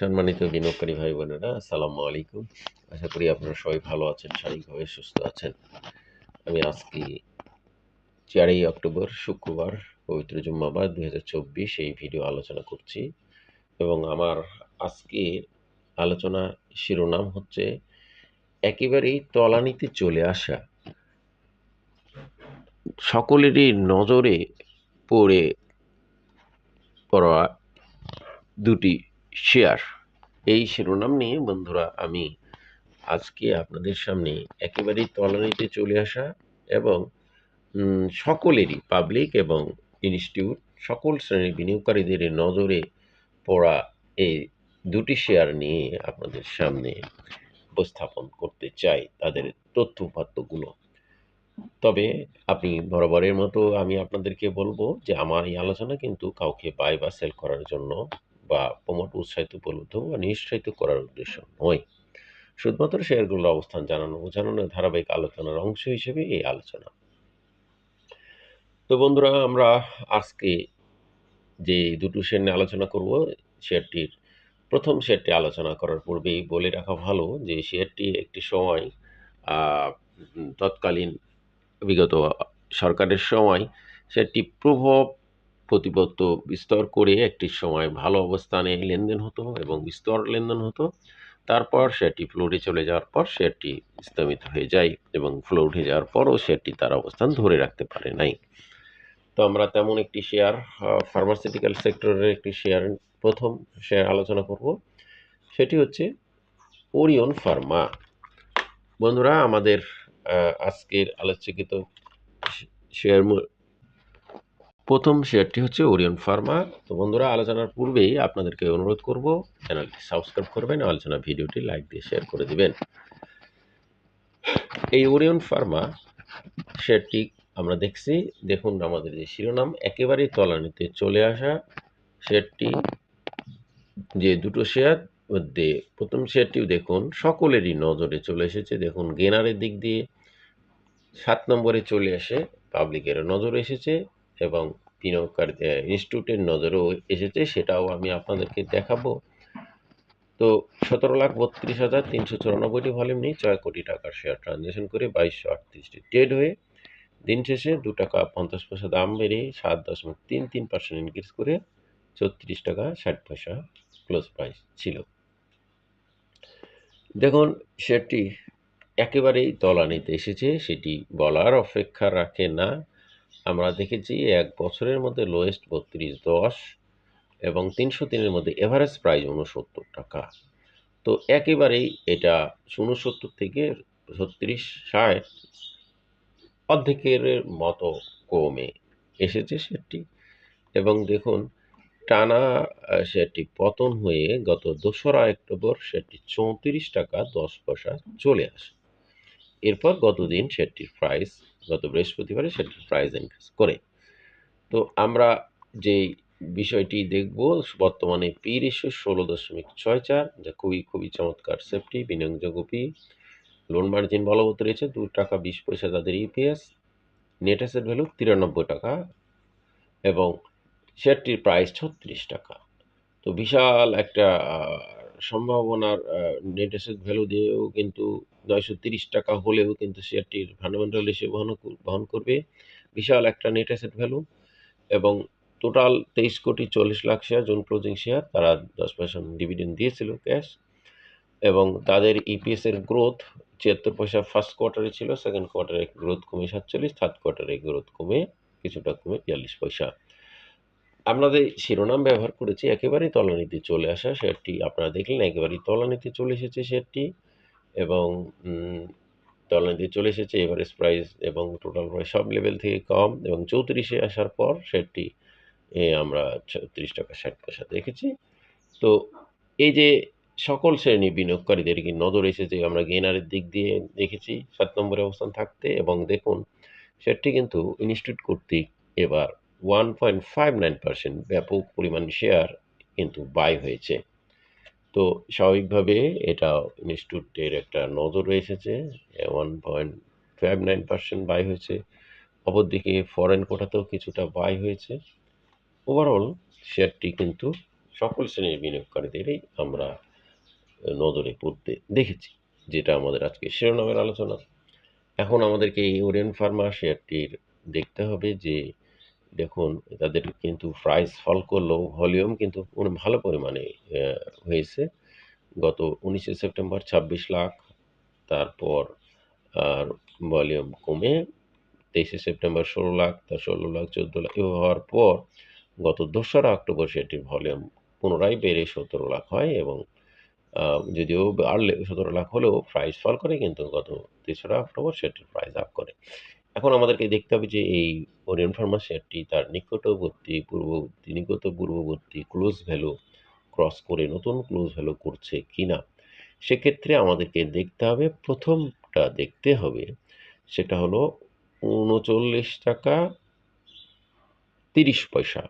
সম্মানিত বিনিয়োগকারী ভাই বোনেরা, আসসালামু আলাইকুম। আশা করি আপনারা সবাই ভালো আছেন, শারীরিকভাবে সুস্থ আছেন। আমি আজকে চারই অক্টোবর, শুক্রবার, পবিত্র জুম্মাবাদ দুই হাজার এই ভিডিও আলোচনা করছি এবং আমার আজকে আলোচনা শিরোনাম হচ্ছে একেবারেই তলানিতে চলে আসা। সকলেরই নজরে পড়ে পড়া দুটি শেয়ার এই শিরোনাম নিয়ে বন্ধুরা আমি আজকে আপনাদের সামনে একেবারেই তলানিতে চলে আসা এবং সকলেরই পাবলিক এবং ইনস্টিটিউট সকল শ্রেণির বিনিয়োগকারীদের নজরে পড়া এই দুটি শেয়ার নিয়ে আপনাদের সামনে উপস্থাপন করতে চাই তাদের তথ্য উপাত্তগুলো। তবে আপনি বরাবরের মতো আমি আপনাদেরকে বলব যে আমার এই আলোচনা কিন্তু কাউকে বাই বা সেল করার জন্য বা প্রমোট উৎসাহিত উপলব্ধ বা নিরুৎসাহিত করার উদ্দেশ্য নয়। শুধুমাত্র শেয়ারগুলোর অবস্থান জানানো জানানোর ধারাবাহিক আলোচনার অংশ হিসেবে এই আলোচনা। তো বন্ধুরা, আমরা আজকে যে দুটো শেয়ার নিয়ে আলোচনা করব, শেয়ারটির প্রথম শেয়ারটি আলোচনা করার পূর্বেই বলে রাখা ভালো যে শেয়ারটি একটি সময় তৎকালীন বিগত সরকারের সময় সেটি প্রভাব প্রতিপত্ত বিস্তর করে একটি সময় ভালো অবস্থানে লেনদেন হতো এবং বিস্তর লেনদেন হতো। তারপর শেয়ারটি ফ্লোরে চলে যাওয়ার পর শেয়ারটি স্থমিত হয়ে যায় এবং ফ্লো উঠে যাওয়ার পরও শেয়ারটি তার অবস্থান ধরে রাখতে পারে নাই। তো আমরা তেমন একটি শেয়ার ফার্মাসিউটিক্যাল সেক্টরের একটি শেয়ার প্রথম শেয়ার আলোচনা করব। সেটি হচ্ছে ওরিয়ন ফার্মা বন্ধুরা, আমাদের আজকের আলোচকিত শেয়ার প্রথম শেয়ারটি হচ্ছে ওরিয়ন ফার্মা। তো বন্ধুরা, আলোচনার পূর্বেই আপনাদেরকে অনুরোধ করব, চ্যানেলটি সাবস্ক্রাইব করবেন, আলোচনা ভিডিওটি লাইক দিয়ে শেয়ার করে দিবেন। এই ওরিয়ন ফার্মা শেয়ারটি আমরা দেখছি। দেখুন আমাদের যে শিরোনাম, একেবারেই তলানিতে চলে আসা শেয়ারটি। যে দুটো শেয়ার, মধ্যে প্রথম শেয়ারটিও দেখুন, সকলেরই নজরে চলে এসেছে। দেখুন, গেনারের দিক দিয়ে সাত নম্বরে চলে আসে পাবলিকের নজরে এসেছে। এবং বিনিয়োগকারী ইনস্টিটিউটের নজরেও এসেছে, সেটাও আমি আপনাদেরকে দেখাবো। তো সতেরো লাখ বত্রিশ হাজার তিনশো চুরানব্বইটি ভলিউম নিয়ে ছয় কোটি টাকার শেয়ার ট্রানজ্যাকশন করে বাইশশো আটত্রিশটি ট্রেড হয়ে দিন শেষে দু টাকা পঞ্চাশ পয়সা দাম বেড়ে সাত দশমিক তিন তিন পার্সেন্ট ইনক্রিজ করে ছত্রিশ টাকা ষাট পয়সা ক্লোজ প্রাইস ছিল। দেখুন শেয়ারটি একেবারেই তলানিতে এসেছে, সেটি বলার অপেক্ষা রাখে না। আমরা দেখেছি এক বছরের মধ্যে লোয়েস্ট বত্রিশ দশ এবং তিনশো তিনের মধ্যে এভারেজ প্রাইস উনসত্তর টাকা। তো একেবারেই এটা উনসত্তর থেকে ছত্রিশ ষাট অর্ধেকের মতো কমে এসেছে সেটি এবং দেখুন, টানা সেটি পতন হয়ে গত দোসরা অক্টোবর সেটি চৌত্রিশ টাকা দশ পয়সা চলে আসে। এরপর গতদিন সেটির প্রাইস গত বৃহস্পতিবারে সেটির প্রাইস ইনক্রিজ করে। তো আমরা যে বিষয়টি দেখব, বর্তমানে পি রেশিও ষোলো দশমিক ছয় চার, যা খুবই খুবই চমৎকার সেফটি বিনিয়োগযোগ্য পি। লোন মার্জিন বলবৎ রয়েছে, দু টাকা বিশ পয়সা তাদের ইপিএস নেট অ্যাসেট ভ্যালু তিরানব্বই টাকা এবং শেয়ারটির প্রাইস ছত্রিশ টাকা। তো বিশাল একটা সম্ভাবনার নেট অ্যাসেট ভ্যালু দিয়েও কিন্তু নয়শো তিরিশ টাকা হলেও কিন্তু শেয়ারটির ফান্ডামেন্টাল রেশিও বহন বহন করবে। বিশাল একটা নেট অ্যাসেট ভ্যালু এবং টোটাল তেইশ কোটি চল্লিশ lakh share zone closing share তারা দশ পার্সেন্ট ডিভিডেন্ড দিয়েছিল ক্যাশ এবং তাদের ইপিএস এর গ্রোথ ছিয়াত্তর পয়সা ফার্স্ট কোয়ার্টারে ছিল সেকেন্ড কোয়ার্টারে গ্রোথ কমে সাতচল্লিশ থার্ড কোয়ার্টারে গ্রোথ কমে কিছুটা কমে বিয়াল্লিশ পয়সা। আপনাদের শিরোনাম ব্যবহার করেছি, একেবারেই তলানিতে চলে আসা শেয়ারটি। আপনারা দেখলেন, একেবারেই তলানিতে চলে এসেছে শেয়ারটি এবং তলানিতে চলে এসেছে এভারেজ প্রাইস এবং টোটাল প্রাইস সব লেভেল থেকে কম এবং চৌত্রিশে আসার পর শেয়ারটি আমরা ছত্রিশ টাকা ষাট পয়সা দেখেছি। তো এই যে সকল শ্রেণি বিনিয়োগকারীদের কি নজর এসেছে, আমরা গেনারের দিক দিয়ে দেখেছি, সাত নম্বরে অবস্থান থাকতে এবং দেখুন সেটি কিন্তু ইনস্টিটিউট কর্তৃক এবার one point five nine percent ব্যাপক পরিমাণ শেয়ার কিন্তু বাই হয়েছে। তো স্বাভাবিকভাবে এটা ইনস্টিটিউটের একটা নজর এসেছে one point five nine percent buy হয়েছে। অপরদিকে ফরেন কোটাতেও কিছুটা বাই হয়েছে। ওভারঅল শেয়ারটি কিন্তু সকল শ্রেণির বিনিয়োগকারীদেরই আমরা নজরে পড়তে দেখেছি, যেটা আমাদের আজকে শিরোনামের আলোচনা। এখন আমাদেরকে এই ওরিয়ন ফার্মা শেয়ারটির দেখতে হবে যে দেখুন, তাদের কিন্তু প্রাইস ফল করলেও ভলিউম কিন্তু ভালো পরিমাণে হয়েছে। গত উনিশে সেপ্টেম্বর ছাব্বিশ লাখ, তারপর আর ভলিউম কমে তেইশে সেপ্টেম্বর ষোলো লাখ, তার ষোলো লাখ, চোদ্দ লাখ এভাবে হওয়ার পর গত দোসরা অক্টোবর সেটির ভলিউম পুনরায় বেড়ে সতেরো লাখ হয় এবং যদিও বাড়লে, সতেরো লাখ হলেও প্রাইস ফল করে, কিন্তু গত তেসরা অক্টোবর সেটির প্রাইস আপ করে। এখন আমাদেরকে দেখতে হবে যে এই ওরিয়ন ফার্মা শেয়ারটি তার নিকটবর্তী, পূর্ববর্তী নিকট পূর্ববর্তী ক্লোজ ভ্যালু ক্রস করে নতুন ক্লোজ ভ্যালু করছে কি না সেক্ষেত্রে আমাদেরকে দেখতে হবে। প্রথমটা দেখতে হবে সেটা হলো উনচল্লিশ টাকা তিরিশ পয়সা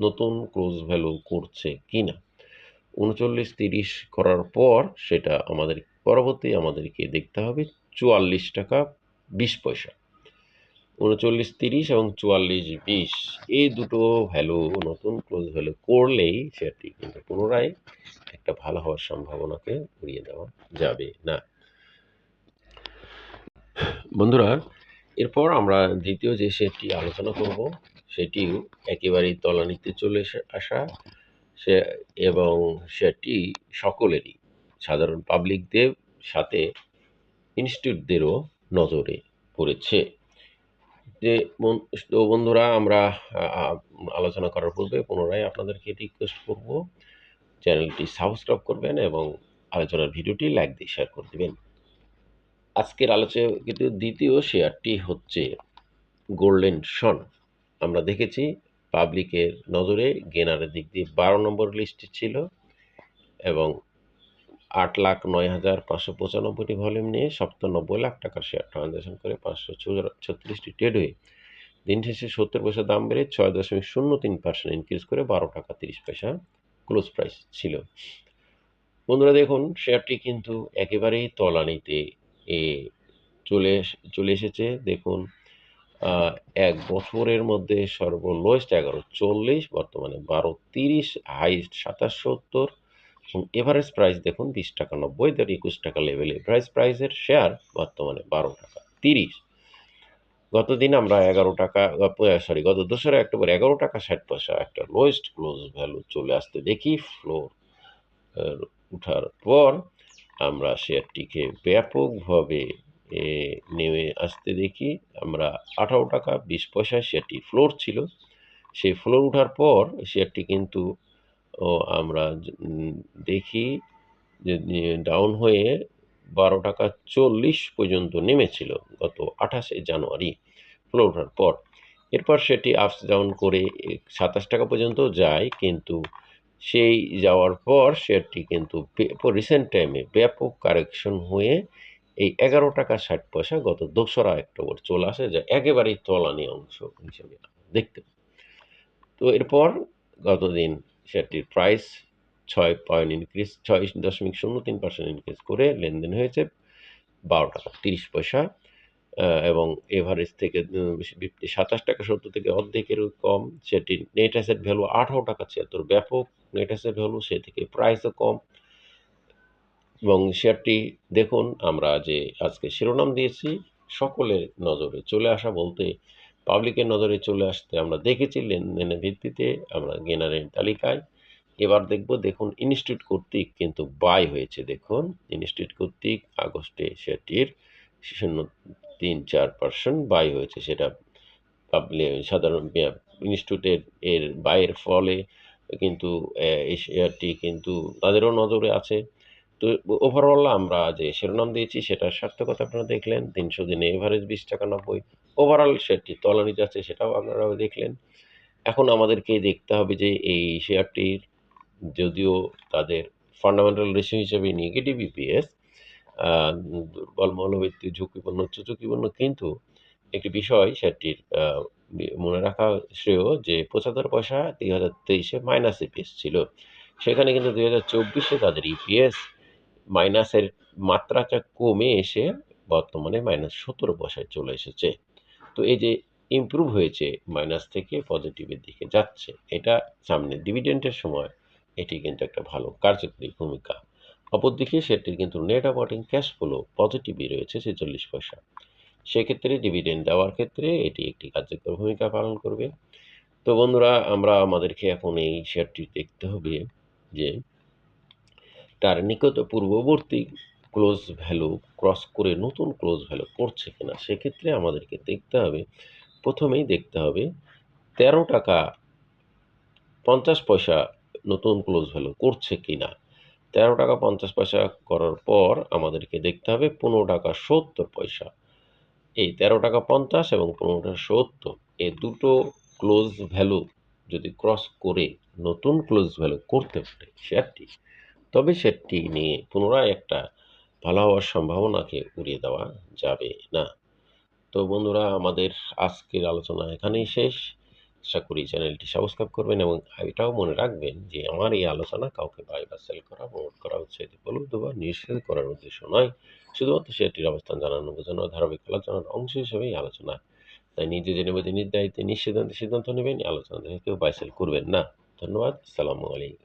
নতুন ক্লোজ ভ্যালু করছে কি না উনচল্লিশ তিরিশ করার পর সেটা আমাদের, পরবর্তী আমাদেরকে দেখতে হবে চুয়াল্লিশ টাকা বিশ পয়সা। উনচল্লিশ তিরিশ এবং চুয়াল্লিশ বিশ এই দুটো ভ্যালু নতুন ক্লোজ ভ্যালু করলেই শেয়ারটি কিন্তু পুনরায় একটা ভালো হওয়ার সম্ভাবনাকে উড়িয়ে দেওয়া যাবে না। বন্ধুরা, এরপর আমরা দ্বিতীয় যে শেয়ারটি আলোচনা করব, সেটিও একেবারেই তলানিতে চলে আসা, সে এবং সেটি সকলেরই, সাধারণ পাবলিকদের সাথে ইনস্টিটিউটদেরও নজরে পড়েছে। যে বন্ধুরা, আমরা আলোচনা করার পূর্বে পুনরায় আপনাদেরকে রিকোয়েস্ট করব, চ্যানেলটি সাবস্ক্রাইব করবেন এবং আলোচনার ভিডিওটি লাইক দিয়ে শেয়ার করে দেবেন। আজকের আলোচিত দ্বিতীয় শেয়ারটি হচ্ছে গোল্ডেন সন আমরা দেখেছি পাবলিকের নজরে গেনারের দিক দিয়ে বারো নম্বর লিস্টে ছিল এবং আট লাখ নয় হাজার পাঁচশো পঁচানব্বইটি ভলিউম নিয়ে সপ্তানব্বই লাখ টাকার শেয়ার ট্রানজ্যাকশন করে পাঁচশো ছত্রিশটি ট্রেড হয়ে। দিন শেষে সত্তর পয়সা দাম বেড়ে ছয় দশমিক শূন্য তিন পার্সেন্ট ইনক্রিজ করে বারো টাকা তিরিশ পয়সা ক্লোজ প্রাইস ছিল। বন্ধুরা দেখুন শেয়ারটি কিন্তু একেবারেই তলানিতে এ চলে চলে এসেছে। দেখুন এক বছরের মধ্যে সর্বলোয়েস্ট এগারো চল্লিশ, বর্তমানে বারো তিরিশ হাইস্ট সাতাশ সত্তর। এবং এভারেজ প্রাইস দেখুন বিশ টাকা নব্বই দেড় একুশ টাকা লেভেলে এভারেজ প্রাইসের শেয়ার বর্তমানে বারো টাকা, তিরিশ। গতদিন আমরা এগারো টাকা সরি গত দোসরা অক্টোবর এগারো টাকা ষাট পয়সা, একটা লোয়েস্ট ক্লোজ ভ্যালু চলে আসতে দেখি ফ্লোর উঠার পর আমরা শেয়ারটিকে ব্যাপকভাবে নেমে আসতে দেখি। আমরা আঠারো টাকা বিশ পয়সায় শেয়ারটি ফ্লোর ছিল। সেই ফ্লোর ওঠার পর শেয়ারটি কিন্তু ও, আমরা দেখি যে ডাউন হয়ে বারো টাকা চল্লিশ পর্যন্ত নেমেছিল গত আঠাশে জানুয়ারি। ফ্লোর ওঠার পর এরপর সেটি আপস ডাউন করে সাতাশ টাকা পর্যন্ত যায় কিন্তু সেই যাওয়ার পর শেয়ারটি কিন্তু রিসেন্ট টাইমে ব্যাপক কারেকশন হয়ে এই এগারো টাকা ষাট পয়সা গত দোসরা অক্টোবর চলে আসে যা একেবারেই তলানি অংশ হিসেবে দেখতে তো এরপর গতদিন শেয়ারটির প্রাইস ছয় পয়েন্ট ইনক্রিজ ছয় দশমিক শূন্য তিন পার্সেন্ট ইনক্রিজ করে লেনদেন হয়েছে বারো টাকা, তিরিশ পয়সা। এবং এভারেজ থেকে সাতাশ টাকা সত্তর থেকে অর্ধেকেরও কম। সেটির নেট অ্যাসেট ভ্যালু আঠারো টাকা ছিয়াত্তর, ব্যাপক নেট অ্যাসেট ভ্যালু সে থেকে প্রাইসও কম। এবং শেয়ারটি দেখুন, আমরা যে আজকে শিরোনাম দিয়েছি, সকলের নজরে চলে আসা বলতে পাবলিকের নজরে চলে আসতে আমরা দেখেছি লেনদেনের ভিত্তিতে, আমরা গেনারের তালিকায়। এবার দেখব, দেখুন ইনস্টিটিউট কর্তৃক কিন্তু বাই হয়েছে। দেখুন, ইনস্টিটিউট কর্তৃক আগস্টে শেয়ারটির শূন্য তিন চার পার্সেন্ট বাই হয়েছে। সেটা সাধারণ ইনস্টিটিউটের এর, বাইয়ের ফলে কিন্তু এই শেয়ারটি কিন্তু তাদেরও নজরে আছে। তো ওভারঅল আমরা যে শিরোনাম দিয়েছি সেটার সার্থকতা আপনারা দেখলেন। তিনশো দিনে এভারেজ বিশ টাকা নব্বই। ওভারঅল শেয়ারটি তলানি যাচ্ছে সেটাও আপনারা দেখলেন। এখন আমাদেরকে দেখতে হবে যে এই শেয়ারটির যদিও তাদের ফান্ডামেন্টাল রেশিও হিসেবে নেগেটিভ ইপিএস দুর্বল মৌলভিত্তিক ঝুঁকিপূর্ণ উচ্চ ঝুঁকিপূর্ণ কিন্তু একটি বিষয় বি- মনে রাখা শ্রেয় যে পঁচাত্তর পয়সা দুই হাজার তেইশে মাইনাস ইপিএস ছিল। সেখানে কিন্তু দুই হাজার চব্বিশে তাদের ইপিএস মাইনাসের মাত্রাটা কমে এসে বর্তমানে মাইনাস সতেরো পয়সায় চলে এসেছে। তো এই যে ইমপ্রুভ হয়েছে, মাইনাস থেকে পজিটিভের দিকে যাচ্ছে, এটা সামনে ডিভিডেন্টের সময় এটি কিন্তু একটা ভালো কার্যকরী ভূমিকা। অপরদিকে সেটির কিন্তু নেট অপারেটিং ক্যাশ ফ্লো পজিটিভই রয়েছে ছেচল্লিশ পয়সা। সেক্ষেত্রে ডিভিডেন্ড দেওয়ার ক্ষেত্রে এটি একটি কার্যকর ভূমিকা পালন করবে। তো বন্ধুরা, আমরা আমাদেরকে এখন এই শেয়ারটি দেখতে হবে যে তার নিকট পূর্ববর্তী ক্লোজ ভ্যালু ক্রস করে নতুন ক্লোজ ভ্যালু করছে কিনা, সেক্ষেত্রে আমাদেরকে দেখতে হবে। প্রথমেই দেখতে হবে, তেরো টাকা পঞ্চাশ পয়সা নতুন ক্লোজ ভ্যালু করছে কিনা। তেরো টাকা পঞ্চাশ পয়সা করার পর আমাদেরকে দেখতে হবে পনেরো টাকা সত্তর পয়সা। এই তেরো টাকা পঞ্চাশ এবং পনেরো টাকা সত্তর, এই দুটো ক্লোজ ভ্যালু যদি ক্রস করে নতুন ক্লোজ ভ্যালু করতে পারে শেয়ারটি তবে সেটি নিয়ে পুনরায় একটা ভালো হওয়ার সম্ভাবনাকে উড়িয়ে দেওয়া যাবে না। তো বন্ধুরা, আমাদের আজকের আলোচনা এখানেই শেষ। আশা করি চ্যানেলটি সাবস্ক্রাইব করবেন এবং এটাও মনে রাখবেন যে আমার এই আলোচনা কাউকে বাই বা সেল করা প্রমোট করা উৎসাহিত উপলব্ধ বা নিষেধ করার উদ্দেশ্য নয়। শুধুমাত্র সেটির অবস্থান জানানো বোঝানো ধারাবাহিক আলোচনার অংশ হিসেবে এই আলোচনা। তাই নিজে জেনে বুঝে নির্ধারিত নিঃসিদ্ধান্তে সিদ্ধান্ত নেবেন। আলোচনা থেকে কেউ বাই সেল করবেন না। ধন্যবাদ। সালামু আলাইকুম।